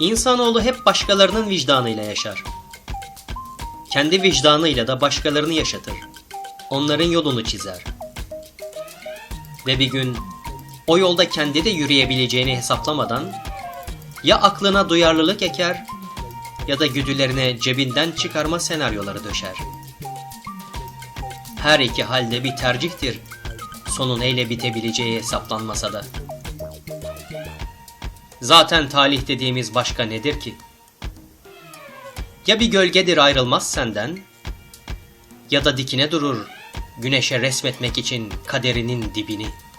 İnsanoğlu hep başkalarının vicdanıyla yaşar. Kendi vicdanıyla da başkalarını yaşatır. Onların yolunu çizer. Ve bir gün o yolda kendi de yürüyebileceğini hesaplamadan ya aklına duyarlılık eker ya da güdülerine cebinden çıkarma senaryoları döşer. Her iki halde bir tercihtir. Sonun neyle bitebileceği hesaplanmasa da. Zaten talih dediğimiz başka nedir ki? Ya bir gölgedir ayrılmaz senden ya da dikine durur güneşe resmetmek için kaderinin dibini.''